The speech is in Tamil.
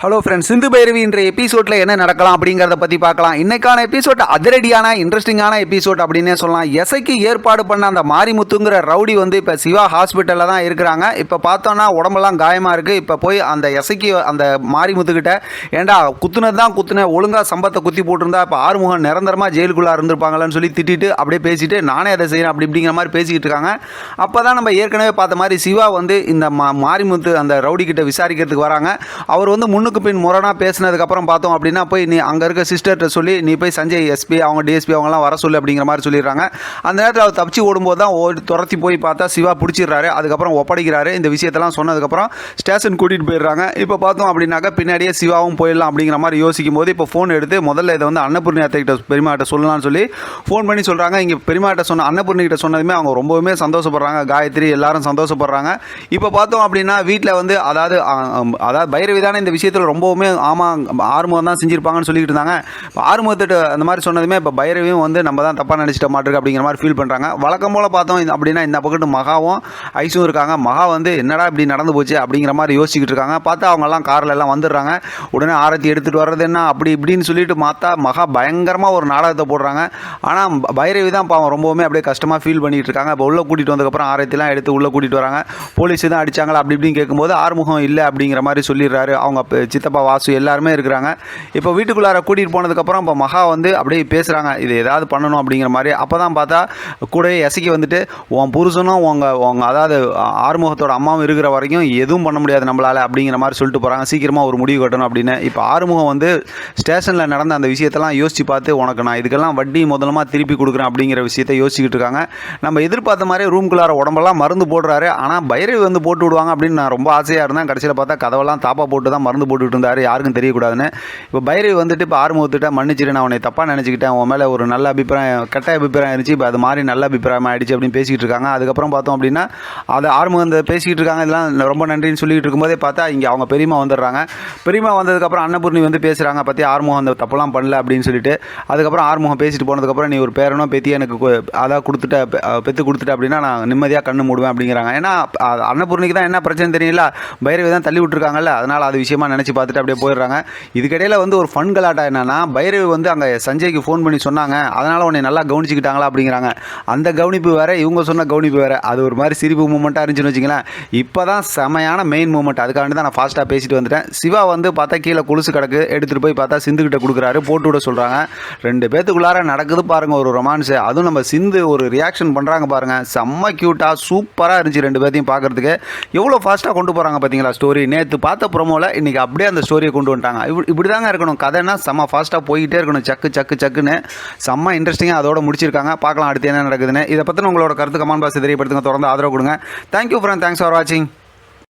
ஹலோ ஃப்ரெண்ட்ஸ் சிந்து பைரவி இன்ற எபிசோடில் என்ன நடக்கலாம் அப்படிங்கிறத பற்றி பார்க்கலாம். இன்னைக்கான எபிசோட் அதிரடியான இன்ட்ரெஸ்டிங்கான எபிசோட் அப்படின்னே சொல்லலாம். எசைக்கு ஏற்பாடு பண்ண அந்த மாரிமுத்துங்கிற ரவுடி வந்து இப்போ சிவா ஹாஸ்பிட்டலில் தான் இருக்கிறாங்க. இப்போ பார்த்தோன்னா உடம்பெல்லாம் காயமாக இருக்குது இப்போ போய் அந்த எசைக்கு அந்த மாரிமுத்துக்கிட்ட ஏண்டா குத்துனது தான் குத்துன ஒழுங்காக சம்பத்தை குத்தி போட்டிருந்தா இப்போ ஆறுமுகம் நிரந்தரமாக ஜெயிலுக்குள்ளே இருந்திருப்பாங்களான்னு சொல்லி திட்டிட்டு அப்படியே பேசிட்டு நானே அதை செய்கிறேன் அப்படி இப்படிங்கிற மாதிரி பேசிக்கிட்டு இருக்காங்க. அப்போ தான் நம்ம ஏற்கனவே பார்த்த மாதிரி சிவா வந்து இந்த மா மாரிமுத்து அந்த ரவுடி கிட்ட விசாரிக்கிறதுக்கு வராங்க. அவர் வந்து முன்னுக்கு பின் முரணாக பேசினதுக்கப்புறம் பார்த்தோம் அப்படின்னா போய் நீ அங்கே இருக்க சிஸ்டர்கிட்ட சொல்லி நீ போய் சஞ்சய் எஸ்பி அவங்க டிஎஸ்பி அவங்கலாம் வர சொல்லு அப்படிங்கிற மாதிரி சொல்லிடுறாங்க. அந்த நேரத்தில் அவர் தப்பிச்சு ஓடும்போது தான் ஓடி துரத்தி போய் பார்த்தா சிவா பிடிச்சிடுறாரு. அதுக்கப்புறம் ஒப்படைக்கிறாரு. இந்த விஷயத்தெல்லாம் சொன்னதுக்கப்புறம் ஸ்டேஷன் கூட்டிகிட்டு போயிடுறாங்க. இப்போ பார்த்தோம் அப்படின்னாக்கா பின்னாடியே சிவாவும் போயிடலாம் அப்படிங்கிற மாதிரி யோசிக்கும் போது இப்போ ஃபோன் எடுத்து முதல்ல இதை வந்து அன்னபூர்ணி அத்தைகிட்ட பெருமாட்ட சொல்லலாம்னு சொல்லி ஃபோன் பண்ணி சொல்கிறாங்க இங்கே பெருமாட்ட சொன்ன அன்னபூர்ணி கிட்ட சொன்னதுமே அவங்க ரொம்பவுமே சந்தோஷப்படுறாங்க. காயத்ரி எல்லாரும் சந்தோஷப்படுறாங்க. இப்போ பார்த்தோம் அப்படின்னா வீட்டில் வந்து அதாவது அதாவது பைரவி தானே இந்த விஷயத்தில் ரொம்பவுமே ஆமாம் ஆறுமுகம் தான் செஞ்சுருப்பாங்கன்னு சொல்லிக்கிட்டு இருந்தாங்க. இப்போ ஆறுமுகத்திட்ட அந்த மாதிரி சொன்னதுமே இப்போ பைரவியும் வந்து நம்ம தான் தப்பாக நினச்சிட்ட மாட்டிருக்கு அப்படிங்கிற மாதிரி ஃபீல் பண்ணுறாங்க வழக்கம் போல் பார்த்தோம் அப்படின்னா இந்த பக்கத்து மகாவும் ஐஸும் இருக்காங்க. மகா வந்து என்னடா இப்படி நடந்து போச்சு அப்படிங்கிற மாதிரி யோசிச்சுக்கிட்டு இருக்காங்க. பார்த்தா அவங்கெல்லாம் காரில் எல்லாம் வந்துடுறாங்க. உடனே ஆரத்தி எடுத்துகிட்டு வர்றது என்ன அப்படி இப்படின்னு சொல்லிட்டு மாத்தா மகா பயங்கரமாக ஒரு நாடகத்தை போடுறாங்க. ஆனால் பைரவி தான் பாவம் ரொம்பவுமே அப்படியே கஷ்டமாக ஃபீல் பண்ணிட்டு இருக்காங்க. இப்போ உள்ளே கூட்டிகிட்டு வந்ததுக்கப்புறம் ஆரத்திலாம் எடுத்து உள்ளே கூட்டிகிட்டு வராங்க. போலீஸ் தான் அடிச்சாங்களா அப்படி இப்படின்னு கேட்கும்போது ஆறுமுகம் இல்லை அப்படிங்கிற மாதிரி சொல்லிடுறாரு. அவங்க சித்தப்பா வாசு எல்லாருமே இருக்கிறாங்க. இப்போ வீட்டுக்குள்ளார கூட்டிகிட்டு போனதுக்கப்புறம் இப்போ மகா வந்து அப்படியே பேசுகிறாங்க இது ஏதாவது பண்ணணும் அப்படிங்கிற மாதிரி. அப்போ தான் பார்த்தா கூடவே எசைக்கு வந்துட்டு உன் புருஷனும் உங்கள் உங்கள் அதாவது ஆறுமுகத்தோட அம்மாவும் இருக்கிற வரைக்கும் எதுவும் பண்ண முடியாது நம்மளால் அப்படிங்கிற மாதிரி சொல்லிட்டு போகிறாங்க சீக்கிரமாக ஒரு முடிவு கட்டணும் அப்படின்னு. இப்போ ஆறுமுகம் வந்து ஸ்டேஷனில் நடந்த அந்த விஷயத்தெல்லாம் யோசிச்சு பார்த்து உனக்கு நான் இதுக்கெல்லாம் வட்டி முதலமாக திருப்பி கொடுக்குறேன் அப்படிங்கிற விஷயத்த யோசிச்சுக்கிட்டு இருக்காங்க. நம்ம எதிர்பார்த்த மாதிரி ரூம்குள்ளார உடம்பெல்லாம் மருந்து போடுறாரு. ஆனால் பைரவி வந்து போட்டு விடுவாங்க அப்படின்னு நான் ரொம்ப ஆசையாக இருந்தேன். கடைசியில் பார்த்தா கதவெல்லாம் தாப்பா போட்டு தான் மருந்து போட்டுக்கிட்டு இருந்தார் யாருக்கும் தெரியக்கூடாதுன்னு. இப்போ பைரவி வந்துட்டு இப்போ ஆறுமுகத்திட்ட மன்னிச்சிட்டு நான் உன்னை தப்பாக நினச்சிக்கிட்டேன். உன் மேலே ஒரு நல்ல அபிப்பிராயம் கெட்ட அபிப்பிராயம் இருந்துச்சு இப்போ அது மாதிரி நல்ல அபிப்பிராயம் ஆயிடுச்சு அப்படின்னு பேசிக்கிட்டு இருக்காங்க. அதுக்கப்புறம் பார்த்தோம் அப்படின்னா அதை ஆறுமுகம் இந்த பேசிக்கிட்டு இருக்காங்க இதெல்லாம் ரொம்ப நன்றின்னு சொல்லிக்கிட்டு இருக்கும்போதே பார்த்தா இங்கே அவங்க பெரியம்மா வந்துடுறாங்க. பெரியம்மா வந்ததுக்கப்புறம் அன்னபூர்ணி வந்து பேசுகிறாங்க பற்றி ஆறுமுகம் அந்த தப்பெல்லாம் பண்ணல அப்படின்னு சொல்லிட்டு. அதுக்கப்புறம் ஆறுமுகம் பேசிட்டு போனதுக்கப்புறம் நீ ஒரு பேரனோ பெத்தி எனக்கு கு- அதான் கொடுத்துட்ட பெற்று கொடுத்துட்டேன் கொடுத்துட்ட அப்படின்னா நான் நிம்மதியாக கண்ணு மூடுவேன் அப்படிங்கிறாங்க. ஏன்னா அன்னபூர்ணிக்கு தான் என்ன பிரச்சனை தெரியல. பைரவி தான் தள்ளி விட்டுருக்காங்கல்ல அதனால் அது விஷயமா நினச்சி பார்த்துட்டு அப்படியே போயிடுறாங்க. இதுக்கிடையில் வந்து ஒரு ஃபன் கலாட்டா என்னன்னா பைரவி வந்து அங்கே சஞ்சய்க்கு ஃபோன் பண்ணி சொன்னாங்க. அதனால் உன்னை நல்லா கவனிச்சுக்கிட்டாங்களா அப்படிங்கிறாங்க. அந்த கவனிப்பு வேறு இவங்க சொன்ன கவனிப்பு வேறு. அது ஒரு மாதிரி சிரிப்பு மூமெண்ட்டாக இருந்துச்சுன்னு வச்சுங்களேன் இப்போ தான் செமையான மெயின் மூமெண்ட் அதுக்காண்டி தான் நான் ஃபாஸ்ட்டாக பேசிட்டு வந்துட்டேன். சிவா வந்து பார்த்தா கீழே கொலுசு கிடக்கு. எடுத்துகிட்டு போய் பார்த்தா சிந்துக்கிட்ட கொடுக்குறாரு. போட்டு விட சொல்கிறாங்க ரெண்டு பேத்துக்குள்ளார நடக்குது பாருங்கள் ஒரு ரொமான்ஸு அதுவும் நம்ம சிந்து ஒரு ரியாக்ஷன் பண்ணுறாங்க பாருங்கள் செம்ம க்யூட்டாக சூப்பராக இருந்துச்சு ரெண்டு பேர்த்தையும் பார்க்கறதுக்கு. எவ்வளோ ஃபாஸ்ட்டாக கொண்டு போகிறாங்க பார்த்தீங்களா ஸ்டோரி நேற்று பார்த்த ப்ரொமோவில் இன்றைக்கி அப்படியே அந்த ஸ்டோரியை கொண்டு வந்துட்டாங்க. இப்படி இப்படி தாங்க இருக்கணும். கதைன்னா செம்ம ஃபாஸ்ட்டாக போய்கிட்டே இருக்கணும். சக்கு சக்கு சக்குன்னு. செம்ம இன்ட்ரெஸ்டிங்காக அதோட முடிச்சிருக்காங்க. பார்க்கலாம் அடுத்து என்ன நடக்குதுன்னு. இதை பற்றின உங்களோட கருத்து கமெண்ட் பாக்ஸ் தெரியப்படுத்துங்க. தொடர்ந்து ஆதரவு கொடுங்க. தேங்க்யூ ஃப்ரெண்ட் தேங்க்ஸ் ஃபார் வாட்சிங்